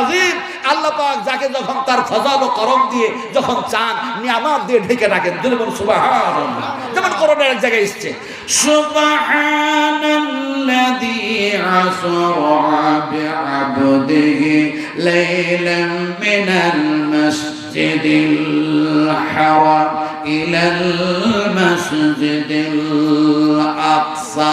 আজিম আল্লাহ পাক যাকে যখন তার ফজল ও করম দিয়ে যখন চান নিয়ামত দিয়ে ঢেকে রাখেন। যেমন সুবহানাল্লাহ। যেমন করোনার এক জায়গায় এসছে। সুবহানাল্লাযী আসরা বি'আবদিহি লাইলাম মিনাল মাসজিদিল হারাম ইলাল মাসজিদিল আকসা।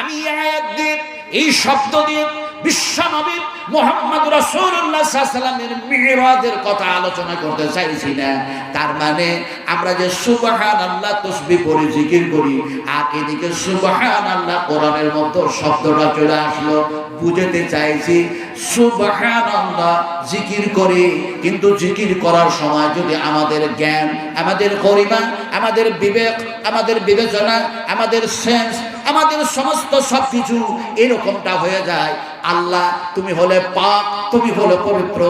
আমি আয়াত দিয়ে এই শব্দ দিয়ে বিশ্ব নবী মোহাম্মদ রাসূলুল্লাহ সাল্লামের মিরাজের কথা আলোচনা করতে চাইছি না তার মানে আমরা যে সুবহানাল্লাহ তাসবিহ পড়ি জিকির করি, আর এদিকে সুবহানাল্লাহ কোরআনের মধ্যে শব্দটা চলে আসলো। বুঝাতে চাইছি, সুবহানাল্লাহ জিকির করি, কিন্তু জিকির করার সময় যদি আমাদের জ্ঞান, আমাদের গরিমা আমাদের বিবেক, আমাদের বিবেচনা, আমাদের সেন্স আমাদের সমস্ত সবকিছু এরকমটা হয়ে যায়। আল্লাহ, তুমি হলে পাক, তুমি হলে পবিত্র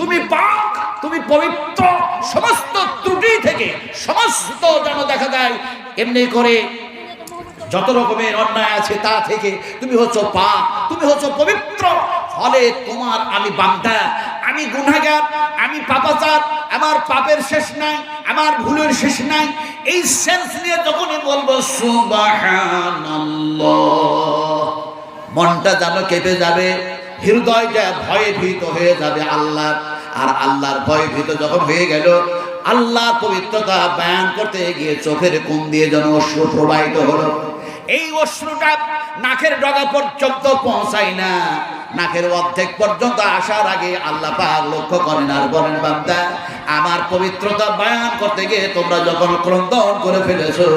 তুমি পাক, তুমি পবিত্র, সমস্ত ত্রুটি থেকে সমস্ত যেন দেখা যায়, এমনি করে যত রকমের অন্যায় আছে তা থেকে তুমি হচ্ছে পাক, তুমি হচ্ছে পবিত্র ফলে তোমার আমি বান্দা, আমি গুনাহগার, আমি পাপাচার, আমার পাপের শেষ নাই, আমার ভুলের শেষ নাই। এই সেন্স নিয়ে যখনই বলব মনটা যেন কেঁপে যাবে, হৃদয়টা ভয়ে ভীত হয়ে যাবে আল্লাহ আর আল্লাহর ভয়ে ভীত যখন হয়ে গেল, আল্লাহর পবিত্রতা বয়ান করতে গিয়ে চোখের কোন দিয়ে যেন অশ্রু প্রবাহিত হলো। এই অশ্রুটা নাকের ডগা পর্যন্ত পৌঁছায় না। নাকের অর্ধেক পর্যন্ত আসার আগে আল্লাহ পাক লক্ষ্য করেন আর বলেন, বান্দা, আমার পবিত্রতা বয়ান করতে গিয়ে তোমরা যখন ক্রন্দন করে ফেলেছো,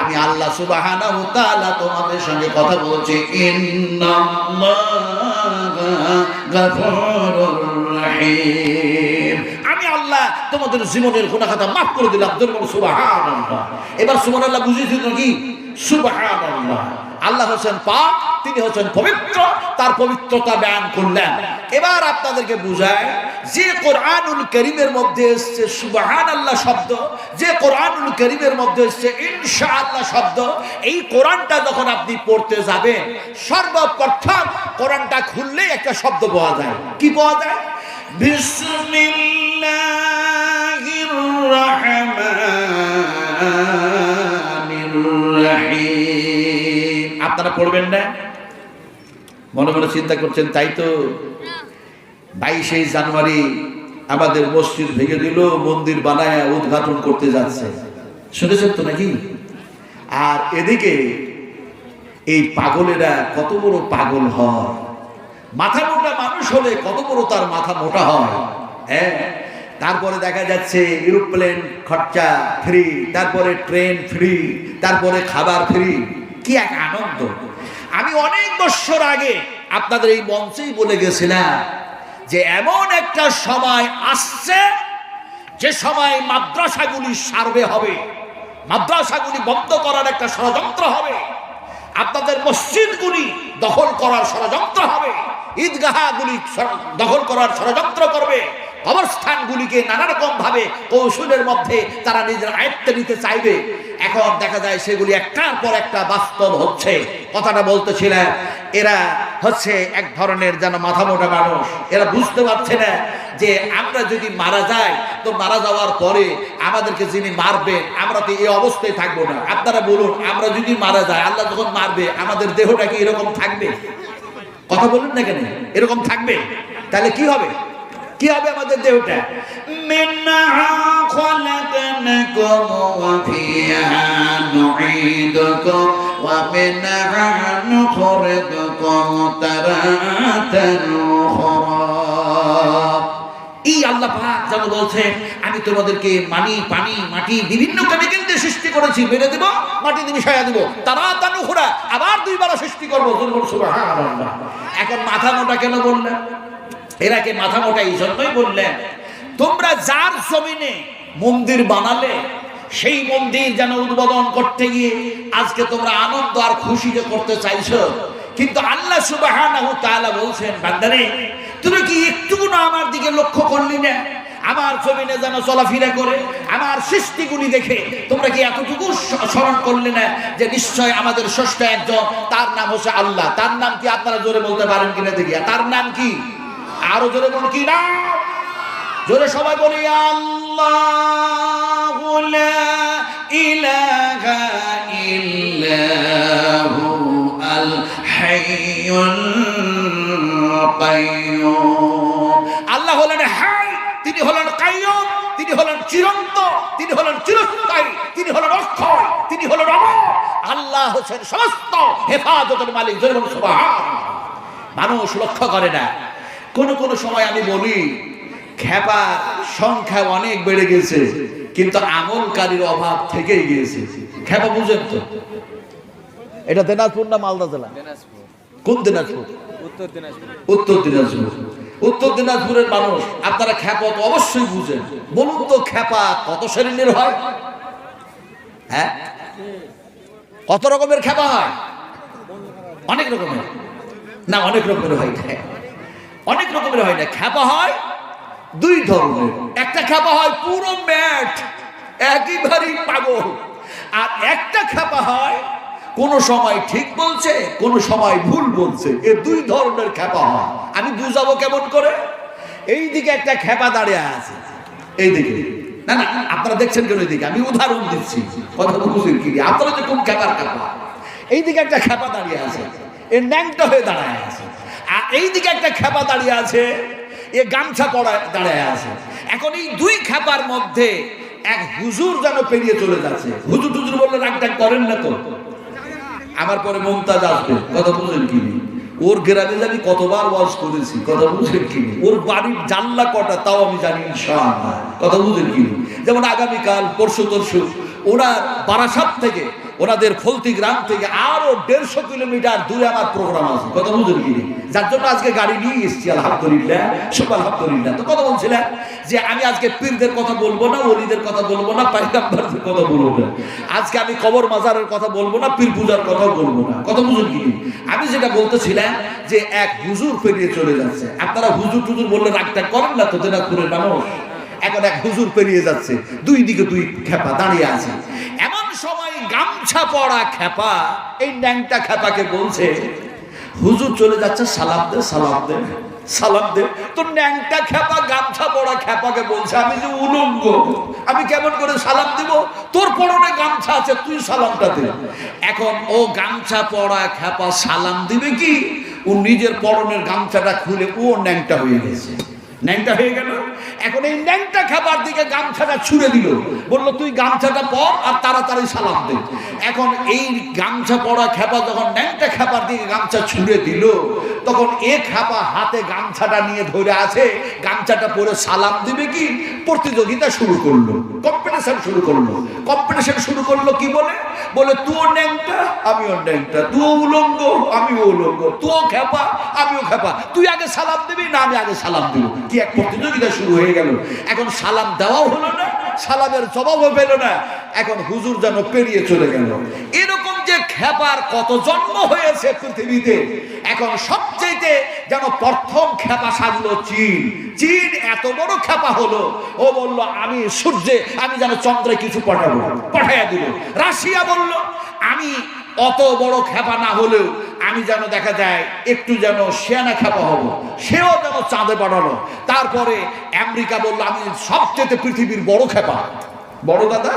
আমি আল্লাহ সুবহানাহু ওয়া তাআলা তোমাদের সঙ্গে কথা বলছি। আমি আল্লাহ তোমাদের জীবনের গুনাহ খাতা মাফ করে দিলাম দুর্বল সুবহানাল্লাহ। এবার সুবহানাল্লাহ বুঝিয়েছি তো কি সুবহানাল্লাহ। আল্লাহ হোসেন পাক, তিনি হচ্ছেন পবিত্র, তার পবিত্রতা ব্যায়াম করলেন। এবার আপনাদেরকে বুঝায়, যে কোরআনুল করিমের মধ্যে এসছে সুবাহান আল্লাহ শব্দ, যে কোরআনুল করিমের মধ্যে এসছে ইনশা আল্লাহ শব্দ, এই কোরআনটা যখন আপনি পড়তে যাবেন, সর্বপ্রথম কোরআনটা খুললেই একটা শব্দ পাওয়া যায়। কি পাওয়া যায়? বিসমিল্লাহির রহমানির রহিম। আপনারা পড়বেন না? মনে মনে চিন্তা করছেন, তাই তো বাইশে জানুয়ারি আমাদের মসজিদ ভেঙে দিল, মন্দির বানায় উদ্ঘাটন করতে যাচ্ছে। শুনেছেন তো নাকি? আর এদিকে এই পাগলেরা কত বড় পাগল হয়। মাথা মোটা মানুষ হলে কত বড় তার মাথা মোটা হয় হ্যাঁ? তারপরে দেখা যাচ্ছে এরোপ্লেন খরচা ফ্রি তারপরে ট্রেন ফ্রি তারপরে খাবার ফ্রি কি এক আনন্দ। আমি অনেক বছর আগে আপনাদের এই মঞ্চেই বলে গেছিলাম যে এমন একটা সময় আসছে যে সময় মাদ্রাসাগুলি সার্ভে হবে, মাদ্রাসাগুলি বন্ধ করার একটা ষড়যন্ত্র হবে, আপনাদের মসজিদগুলি দখল করার ষড়যন্ত্র হবে, ঈদগাহগুলি দখল করার ষড়যন্ত্র করবে। কবরস্থানগুলিকে নানা রকম কৌশলের মধ্যে তারা নিজের আয়ত্তে নিতে চাইবে। এখন দেখা যায় সেগুলি একটার পর একটা বাস্তব হচ্ছে। কথাটা বলতেছিলেন এরা হচ্ছে এক ধরনের যেন মাথা মোটা মানুষ। এরা বুঝতে পারছে না যে আমরা যদি মারা যাই, তো মারা যাওয়ার পরে আমাদেরকে যিনি মারবেন, আমরা তো এই অবস্থায় থাকব না। আপনারা বলুন, আমরা যদি মারা যাই, আল্লাহ যখন মারবে, আমাদের দেহটা কি এরকম থাকবে? কথা বলুন না কেন? এরকম থাকবে? তাহলে কি হবে? কি হবে আমাদের দেহটা? এই আল্লাহ যেন বলছে আমি তোমাদেরকে মানি পানি মাটি বিভিন্ন কেমিক্যালতে সৃষ্টি করেছি বেড়ে দেবো মাটি দিয়ে মিশাইয়া দেবো তারা তানু খোরা আবার দুইবার সৃষ্টি করব। এখন মাথা মোটা কেন বললেন? এরাকে মাথা মোটা এই জন্যই বললেন, তোমরা যার জমিনে মন্দির বানালে, সেই মন্দির যেন উদ্বোধন করতে গিয়ে আজকে তোমরা আনন্দ আর খুশিতে করতে চাইছো। কিন্তু আল্লাহ তাআলা বলছেন, বান্দারে, তুমি কি একটু না আমার দিকে লক্ষ্য করলি না? আমার জমিনে যেন চলাফেরা করে, আমার সৃষ্টিগুলি দেখে তোমরা কি এতটুকু স্মরণ করলে না যে নিশ্চয় আমাদের ষষ্ঠ একজন? তার নাম হচ্ছে আল্লাহ। তার নাম কি আপনারা জোরে বলতে পারেন কিনা দেখিয়া তার নাম কি? আরও জোরে বলুন কি না জোরে সবাই বলি, আল্লাহ আল আল্লাহ হলেন হাই, তিনি হলেন কাইয়ুম, তিনি হলেন চিরন্ত, তিনি হলেন চিরস্থায়ী, তিনি হলেন অক্ষয়, তিনি হলেন অমর। আল্লাহ হচ্ছেন সমস্ত হেফাজতের মালিক। মানুষ লক্ষ্য করে না। কোন কোন সময় আমি বলি খেপা সংখ্যা অনেক বেড়ে গেছে কিন্তু আমলকারীর অভাব থেকেই গিয়েছে। খেপা বুঝেন তো? এটা দিনাজপুর না মালদা জেলা? কোন দিনাজপুর? উত্তর দিনাজপুর। উত্তর দিনাজপুর। উত্তর দিনাজপুরের মানুষ আপনারা খ্যাপা তো অবশ্যই বুঝেন। বলুন তো খ্যাপা কত শ্রেণির হয়? হ্যাঁ? কত রকমের খ্যাপা হয়? অনেক রকমের। না অনেক রকমের হয়। অনেক রকমের হয় না। খ্যাপা হয় দুই ধরনের। একটা খ্যাপা হয় পুরো ম্যাট, একেবারেই পাগল। আর একটা খ্যাপা হয়, কোন সময় ঠিক বলছে, কোন সময় ভুল বলছে। এ দুই ধরনের খ্যাপা হয়। আমি বুঝাবো কেমন করে? এই দিকে একটা খ্যাপা দাঁড়িয়ে আছে। এই দিকে না না, আপনারা দেখছেন কেন এইদিকে? আমি উদাহরণ দিচ্ছি। কথা বুঝেন কি? আপনারা যে কোন খ্যাপার খ্যাপা? এই দিকে একটা খ্যাপা দাঁড়িয়ে আছে। এর ন্যাংটা হয়ে দাঁড়ায় আছে। আর এই দিকে একটা খেপা দাঁড়িয়ে আছে, এ গামছা পড়া দাঁড়ায় আছে। এখন এই দুই খ্যাপার মধ্যে এক হুজুর যেন পেরিয়ে চলে যাচ্ছে। হুজুর টুজুর বললে, রাগ টাগ করেন না তো। আমার পরে মমতাজ আসবে, কথা বুঝেন কি ওর গ্রামে আমি কতবার ওয়াজ করেছি, কথা বুঝেন কি ওর বাড়ির জানলা কটা, তাও আমি জানি কথা বুঝেন কি যেমন আগামীকাল পরশু তরশু ওরা বারাসাত থেকে ওনাদের ফলতি গ্রাম থেকে আরও দেড়শো কিলোমিটার দূরে আমার প্রোগ্রাম আছে। কথা বুঝেন কি যার জন্য আজকে গাড়ি নিয়ে এসেছি, আলহামদুলিল্লাহ, সব আলহামদুলিল্লাহ। তো কথা বলছিলেন যে আমি আজকে পীরদের কথা বলব না অলিদের কথা বলব না পাইকাম্বারদের কথা বলব না। আজকে আমি কবর মাজারের কথা বলব না, পীর পূজার কথা বলব না। কথা বুঝুন কি আমি যেটা বলতেছিলাম যে এক হুজুর পেরিয়ে চলে যাচ্ছে। আপনারা হুজুর টুজুর বললে রাগটা করেন না তো দিনাজপুরের মানুষ। এখন এক হুজুর পেরিয়ে যাচ্ছে, দুই দিকে দুই খেপা দাঁড়িয়ে আছে। সময় গামছা পড়া খেপা, এই ন্যাংটা খেপাকে বলছে, হুজুর চলে যাচ্ছে, সালাম দে সালাম দে সালাম দে। তো ন্যাংটা খেপা, গামছা পড়া খেপাকে বলছে, আমি যে উলঙ্গ, আমি কেমন করে সালাম দিব? তোর পরনে গামছা আছে, তুই সালামটা দে। এখন ও গামছা পড়া খেপা সালাম দিবে কি? ও নিজের পরনের গামছাটা খুলে ও ন্যাংটা হয়ে গেছে। ন্যাংটা হয়ে গেল। এখন এই ন্যাংটা খাবার দিকে গামছাটা ছুঁড়ে দিল। বলল, তুই গামছাটা পর আর তাড়াতাড়ি সালাম দে। এখন এই গামছা পরা খেপা যখন ন্যাংটা খাবার দিকে গামছা ছুঁড়ে দিল, তখন এ খাপা হাতে গামছাটা নিয়ে ধরে আছে, গামছাটা পরে সালাম দিবে কি? প্রতিযোগিতা শুরু করল কম্পিটিশন শুরু করল। কম্পিটিশন শুরু করল কি বলে? বলে তুও ন্যাংটা, আমিও ন্যাংটা তুও উলঙ্গ, আমিও উলঙ্গ তুও খেপা, আমিও খেপা। তুই আগে সালাম দিবি, না আমি আগে সালাম দিব। কি এক প্রতিযোগিতা শুরু হয়ে গেল। এখন সালাম দেওয়াও হলো না সালামের জবাবও পেল না। এখন হুজুর যেন পেরিয়ে চলে গেল। এরকম যে খেপার কত জন্ম হয়েছে পৃথিবীতে, এখন সবচেয়ে যেন প্রথম খেপা সাজলো চীন। চীন এত বড় খেপা হলো, ও বলল, আমি সূর্যে, আমি যেন চন্দ্রে কিছু পাঠাবো। পাঠাইয়া দিল। রাশিয়া বলল, আমি অত বড় খেপা না হলেও আমি যেন দেখা যায় একটু যেন সেনা খেপা হব, সেও যেন চাঁদে পাঠালো। তারপরে আমেরিকা বলল, আমি সবচেয়ে পৃথিবীর বড় খেপা। বড় দাদা?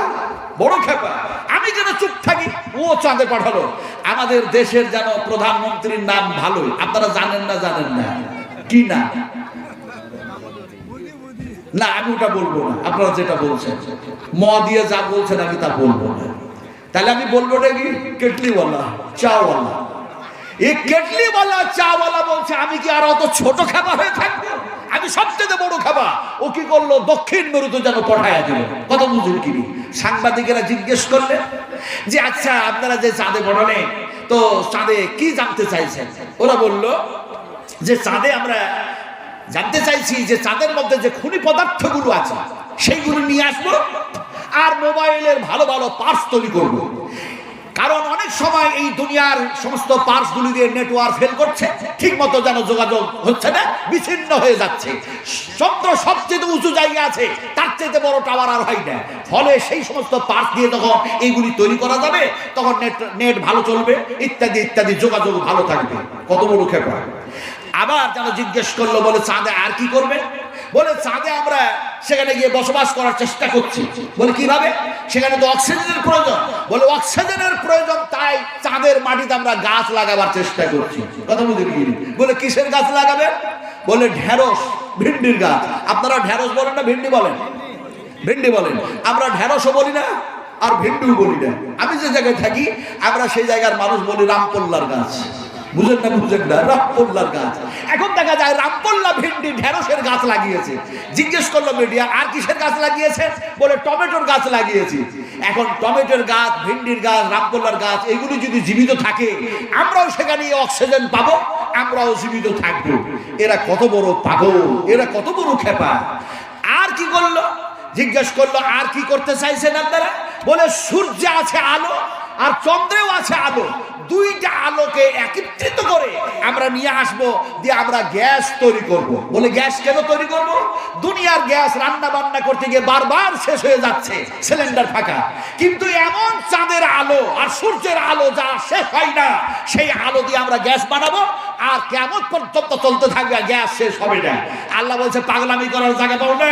বড় খেপা। আমি যেন চুপ থাকি, ও চাঁদে পাঠালো। আমাদের দেশের যেন প্রধানমন্ত্রীর নাম ভালোই, আপনারা জানেন না জানেন না? কি না? না, আমি ওটা বলব না, আপনারা যেটা বলছেন। ম দিয়ে যা বলছেন, আমি তা বলব না। তাহলে আমি বলব নাকি কেটলিওয়ালা চাওয়ালা এই কেটলিওয়ালা চাওয়ালা বলছে, আমি কি আর অত ছোট খাবার হয়ে থাকব? আমি সবচেয়ে বড় খাবার ও কি করল? দক্ষিণ মেরুতে যেন পঠাইয়া দিল। কত বুঝুন কি? সাংবাদিকেরা জিজ্ঞেস করলে যে আচ্ছা আপনারা যে চাঁদে পড়ালেন তো চাঁদে কি জানতে চাইছেন? ওরা বলল যে, চাঁদে আমরা জানতে চাইছি যে, চাঁদের মধ্যে যে খনি পদার্থগুলো আছে, সেইগুলো নিয়ে আসব। আর মোবাইলের ভালো ভালো পার্টস তৈরি করব। কারণ অনেক সময় এই দুনিয়ার সমস্ত পার্টসগুলি দিয়ে নেটওয়ার্ক ফেল করছে ঠিক মতো যেন যোগাযোগ হচ্ছে না, বিচ্ছিন্ন হয়ে যাচ্ছে। চন্দ্র সবচেয়ে উঁচু জায়গা আছে, তার চেয়ে বড় টাওয়ার আর হয় না। ফলে সেই সমস্ত পার্টস দিয়ে যখন এইগুলি তৈরি করা যাবে, তখন নেট নেট ভালো চলবে, ইত্যাদি ইত্যাদি যোগাযোগ ভালো থাকবে। কত বড় খেপা। আবার যেন জিজ্ঞেস করল, বলে, চাঁদে আর কি করবে? বলে চাঁদে আমরা সেখানে গিয়ে বসবাস করার চেষ্টা করছি। বলে কীভাবে? সেখানে তো অক্সিজেনের প্রয়োজন। বলে অক্সিজেনের প্রয়োজন তাই চাঁদের মাটিতে আমরা গাছ লাগাবার চেষ্টা করছি। কথা বুঝে বলে কিসের গাছ লাগাবে বলে ঢেঁড়স, ভিন্ডির গাছ। আপনারা ঢেঁড়স বলেন না, ভিন্ডি বলেন? ভিন্ডি বলেন। আমরা ঢেঁড়সও বলি না, আর ভিন্ডিও বলি না। আমি যে জায়গায় থাকি, আমরা সেই জায়গার মানুষ বলি রামপল্লার গাছ। বুঝেন না বুঝেন না, রামপল্লার গাছ। এখন দেখা যায় ভিন্ডি ঢেঁড়সের গাছ লাগিয়েছে। জিজ্ঞেস করল মিডিয়া আর কিসের গাছ লাগিয়েছে? বলে, টমেটোর গাছ লাগিয়েছি। এখন টমেটোর গাছ, ভিন্ডির গাছ, রামকোল্লার গাছ, এগুলো যদি জীবিত থাকে, আমরাও সেখানে অক্সিজেন পাবো, আমরাও জীবিত থাকব। এরা কত বড় পাগল, এরা কত বড় খেপা। আর কি করল? জিজ্ঞেস করল, আর কি করতে চাইছেন আপনারা? বলে, সূর্য আছে আলো আর চন্দ্রেও আছে আলো। দুইটা আলোকে একত্রিত করে আমরা নিয়ে আসব, দিয়ে আমরা গ্যাস তৈরি করব। বলে গ্যাস কেন তৈরি করব? দুনিয়ার গ্যাস রান্না বান্না করতে গিয়ে বারবার শেষ হয়ে যাচ্ছে, সিলিন্ডার ফাঁকা। কিন্তু এমন চাঁদের আলো আর সূর্যের আলো যা শেষ হয় না, সেই আলো দিয়ে আমরা গ্যাস বানাবো, আর কেমন পর্যন্ত চলতে থাকবে গ্যাস শেষ হবে না। আল্লাহ বলছে, পাগলামি করার জায়গা পাও না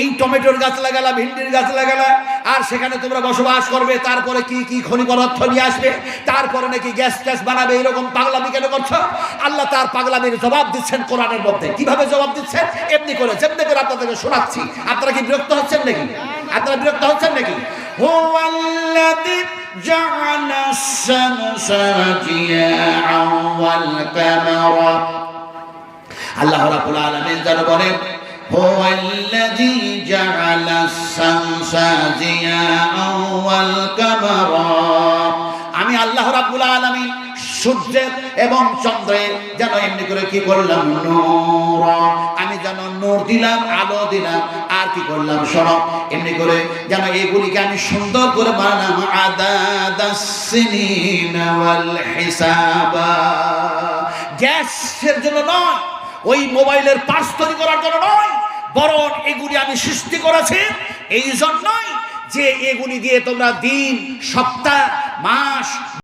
এই টমেটোর গাছ লাগালা ভিন্ডির গাছ লাগালা আর সেখানে তোমরা বসবাস করবে তারপরে কি কি খনি পদার্থ নিয়ে আসবে তারপরে নাকি গ্যাস ট্যাস বানাবে এরকম পাগলামি কেন করছো আল্লাহ তার পাগলামির জবাব দিচ্ছেন কোরআনের মধ্যে কিভাবে জবাব দিচ্ছেন এমনি করে যেমনি করে আপনাদেরকে শোনাচ্ছি আপনারা কি বিরক্ত হচ্ছেন নাকি আপনারা বিরক্ত হচ্ছেন নাকি هو الذي جعل الشمس ضياء والقمر আল্লাহ রাব্বুল আলামিন যেন বলেন هو الذي جعل الشمس ضياء والقمر আমি আল্লাহ রাব্বুল আলামিন সূর্যের এবং চন্দ্রের যেন এমনি করে কি করলাম নূর আমি যেন নূর দিলাম আলো দিলাম আর কি করলাম সরব এমনি করে যেন এগুলিকে আমি সুন্দর করে বানালাম আদাদাসসিনিন ওয়াল হিসাবা গ্যাসের জন্য নয় ওই মোবাইলের পার্স তৈরি করার জন্য নয় বরং এগুলি আমি সৃষ্টি করেছি। এই জন্যই যে এগুলি দিয়ে তোমরা দিন সপ্তাহ মাস